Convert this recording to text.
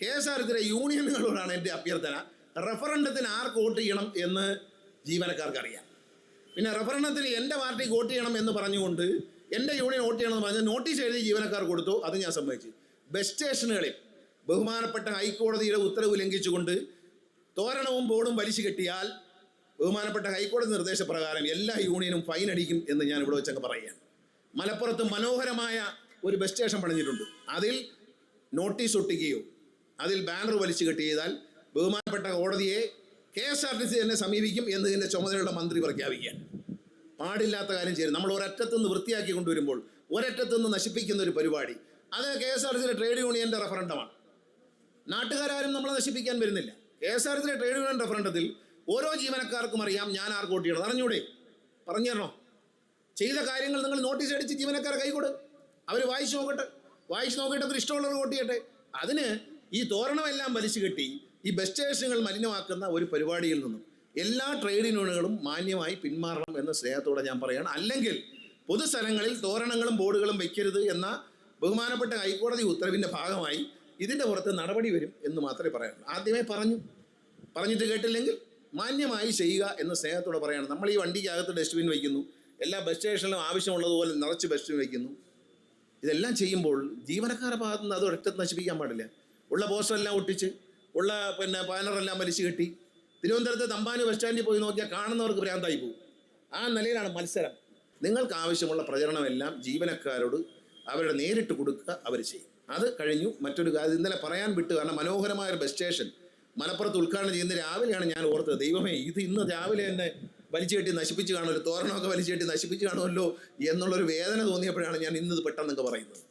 K S R ഇതിലെ യൂണിയനുകളോടാണ് എന്റെ അഭ്യർത്ഥന. റഫറണ്ടത്തിന് ആർക്ക് വോട്ട് ചെയ്യണം എന്ന് ജീവനക്കാർക്ക് അറിയാം പിന്നെ റഫറണ്ടത്തിന് എന്റെ പാർട്ടിക്ക് വോട്ട് ചെയ്യണം എന്ന് പറഞ്ഞുകൊണ്ട് എന്റെ യൂണിയൻ വോട്ട് ചെയ്യണം എന്ന് പറഞ്ഞ് നോട്ടീസ് എഴുതി ജീവനക്കാർ കൊടുത്തു. അത് ഞാൻ സമ്മതിച്ചു. ബസ് സ്റ്റേഷനുകളിൽ ബഹുമാനപ്പെട്ട ഹൈക്കോടതിയുടെ ഉത്തരവ് ലംഘിച്ചുകൊണ്ട് തോരണവും ബോർഡും വലിച്ചു കെട്ടിയാൽ ബഹുമാനപ്പെട്ട ഹൈക്കോടതി നിർദ്ദേശപ്രകാരം എല്ലാ യൂണിയനും ഫൈൻ അടിക്കും എന്ന് ഞാൻ ഇവിടെ വെച്ചങ്ങ് പറയുകയാണ്. മലപ്പുറത്ത് മനോഹരമായ ഒരു ബസ് സ്റ്റേഷൻ പണിഞ്ഞിട്ടുണ്ട് അതിൽ നോട്ടീസ് ഒട്ടിക്കുകയോ അതിൽ ബാനർ വലിച്ചു കെട്ടി ചെയ്താൽ ബഹുമാനപ്പെട്ട കോടതിയെ K S R T C തന്നെ സമീപിക്കും എന്നതിന്റെ ചുമതലയുള്ള മന്ത്രി പ്രഖ്യാപിക്കാൻ. പാടില്ലാത്ത കാര്യം ചെയ്യും നമ്മൾ ഒരറ്റത്തു നിന്ന് വൃത്തിയാക്കി കൊണ്ടുവരുമ്പോൾ ഒരറ്റത്തു നിന്ന് നശിപ്പിക്കുന്ന ഒരു പരിപാടി. അത് കെ എസ് ആർ സിയിലെ ട്രേഡ് യൂണിയന്റെ റഫറണ്ടമാണ്. നാട്ടുകാരും നമ്മളെ നശിപ്പിക്കാൻ വരുന്നില്ല. കെ എസ് ആർ സിയിലെ ട്രേഡ് യൂണിയൻ റഫറണ്ടത്തിൽ ഓരോ ജീവനക്കാർക്കും അറിയാം ഞാൻ ആർക്ക് വോട്ട് ചെയ്യണം. അറിഞ്ഞൂടെ പറഞ്ഞു തരണോ ചെയ്ത കാര്യങ്ങൾ നിങ്ങൾ നോട്ടീസ് അടിച്ച് ജീവനക്കാരെ കൈകൊട് അവർ വായിച്ചു നോക്കട്ടെ. വായിച്ചു നോക്കിയിട്ട് ഇഷ്ടമുള്ളവർ വോട്ട് ചെയ്യട്ടെ. അതിന് ഈ തോരണമെല്ലാം വലിച്ചു കെട്ടി ഈ ബസ് സ്റ്റേഷനുകൾ മലിനമാക്കുന്ന ഒരു പരിപാടിയിൽ നിന്നും എല്ലാ ട്രേഡ് യൂണിയനുകളും മാന്യമായി പിന്മാറണം എന്ന സ്നേഹത്തോടെ ഞാൻ പറയുകയാണ് അല്ലെങ്കിൽ പൊതുസ്ഥലങ്ങളിൽ തോരണങ്ങളും ബോർഡുകളും വയ്ക്കരുത് എന്ന ബഹുമാനപ്പെട്ട ഹൈക്കോടതി ഉത്തരവിന്റെ ഭാഗമായി ഇതിന്റെ പുറത്ത് നടപടി വരും എന്ന് മാത്രമേ പറയാനുള്ളൂ. ആദ്യമേ പറഞ്ഞു. പറഞ്ഞിട്ട് കേട്ടില്ലെങ്കിൽ മാന്യമായി ചെയ്യുക എന്ന് സ്നേഹത്തോടെ പറയണം. നമ്മൾ ഈ വണ്ടിക്കകത്ത് ഡസ്റ്റ്ബിൻ വയ്ക്കുന്നു എല്ലാ ബസ് സ്റ്റേഷനിലും ആവശ്യമുള്ളതുപോലെ നിറച്ച് ഡസ്റ്റ്ബിൻ വയ്ക്കുന്നു ഇതെല്ലാം ചെയ്യുമ്പോൾ ജീവനക്കാരുടെ ഭാഗത്തുനിന്ന് അത് ഒരൊറ്റ നശിപ്പിക്കാൻ പാടില്ല. ഉള്ള പോസ്റ്ററെല്ലാം ഒട്ടിച്ച് ഉള്ള പിന്നെ ബാനറെല്ലാം വലിച്ചു കെട്ടി തിരുവനന്തപുരത്ത് തമ്പാനൂർ ബസ് സ്റ്റാൻഡിൽ പോയി നോക്കിയാൽ കാണുന്നവർക്ക് ഭ്രാന്തായി പോകും. ആ നിലയിലാണ് മത്സരം. നിങ്ങൾക്ക് ആവശ്യമുള്ള പ്രചരണമെല്ലാം ജീവനക്കാരോട് അവരുടെ നേരിട്ട് കൊടുക്കുക അവർ ചെയ്യും. അത് കഴിഞ്ഞു മറ്റൊരു കാര്യം ഇന്നലെ പറയാൻ വിട്ടു കാരണം മനോഹരമായ ഒരു ബസ് സ്റ്റേഷൻ മലപ്പുറത്ത് ഉദ്ഘാടനം ചെയ്യുന്ന രാവിലെയാണ് ഞാൻ ഓർത്തത്. ദൈവമേ ഇത് ഇന്ന് രാവിലെ തന്നെ വലിച്ചു കെട്ടി നശിപ്പിച്ച് കാണുമല്ലോ തോരണമൊക്കെ വലിച്ചു കെട്ടി നശിപ്പിച്ച് കാണുമല്ലോ എന്നുള്ളൊരു വേദന തോന്നിയപ്പോഴാണ് ഞാൻ ഇന്നത് പെട്ടെന്നൊക്കെ പറയുന്നത്.